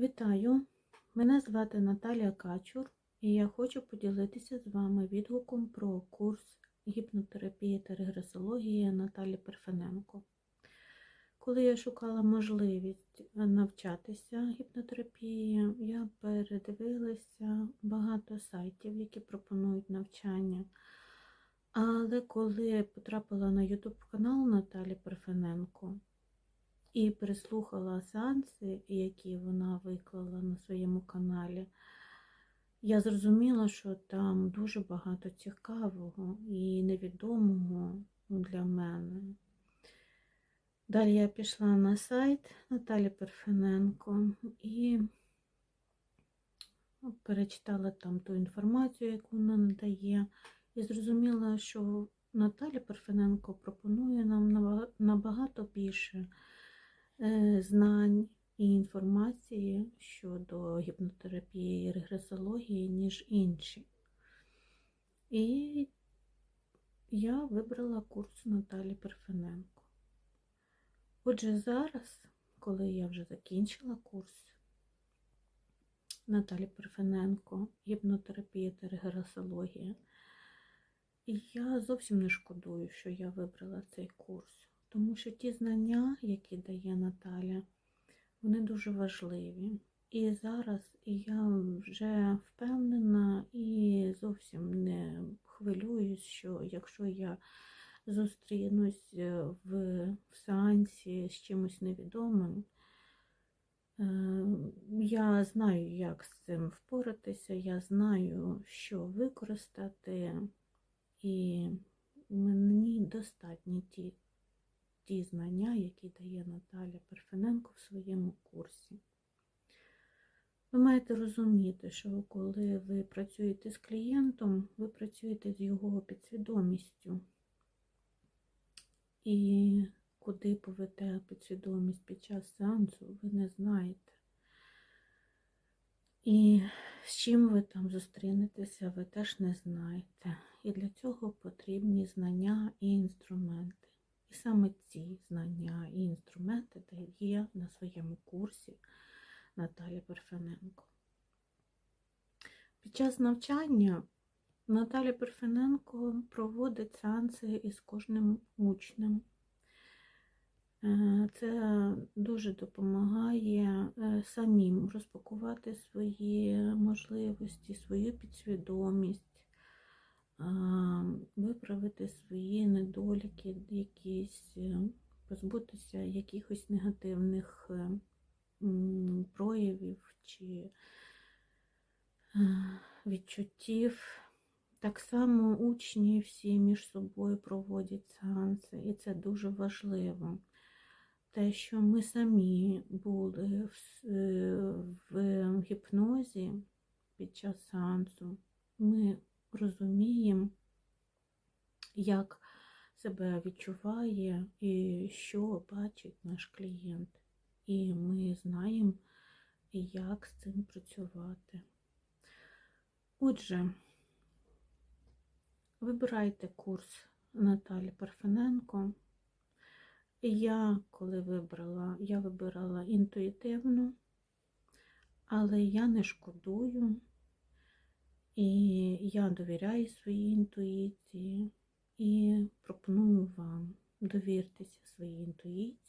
Вітаю! Мене звати Наталія Качур, і я хочу поділитися з вами відгуком про курс гіпнотерапії та регресології Наталі Перфененко. Коли я шукала можливість навчатися гіпнотерапії, я передивилася багато сайтів, які пропонують навчання. Але коли потрапила на YouTube канал Наталі Перфененко, і переслухала сеанси, які вона виклала на своєму каналі, я зрозуміла, що там дуже багато цікавого і невідомого для мене. Далі я пішла на сайт Наталі Перфененко і перечитала там ту інформацію, яку вона надає, і зрозуміла, що Наталя Перфененко пропонує нам набагато більше знань і інформації щодо гіпнотерапії і регресології, ніж інші. І я вибрала курс Наталі Перфененко. Отже, зараз, коли я вже закінчила курс Наталі Перфененко, гіпнотерапія та регресологія, я зовсім не шкодую, що я вибрала цей курс. Тому що ті знання, які дає Наталя, вони дуже важливі. І зараз я вже впевнена і зовсім не хвилююсь, що якщо я зустрінусь в, в сеансі з чимось невідомим, я знаю, як з цим впоратися, я знаю, що використати, і мені достатні ті ті знання, які дає Наталя Перфененко в своєму курсі. Ви маєте розуміти, що коли ви працюєте з клієнтом, ви працюєте з його підсвідомістю. І куди поведе підсвідомість під час сеансу, ви не знаєте. І з чим ви там зустрінетеся, ви теж не знаєте. І для цього потрібні знання і інструменти. І саме ці знання і інструменти дає на своєму курсі Наталя Перфененко. Під час навчання Наталя Перфененко проводить сеанси із кожним учнем. Е, це дуже допомагає е, самим розпакувати свої можливості, свою підсвідомість виправити свої недоліки, якісь, е, позбутися якихось негативних е, проявів чи е, відчуттів. Так само учні всі між собою проводять сеанси, і це дуже важливо. Те, що ми самі були в, в гіпнозі під час сеансу, ми розуміємо, як себе відчуває і що бачить наш клієнт. І ми знаємо, як з цим працювати. Отже, вибирайте курс Наталі Парфененко. Я, коли вибрала, я вибирала інтуїтивно, але я не шкодую. І я довіряю своїй інтуїції і пропоную вам довіртися своїй інтуїції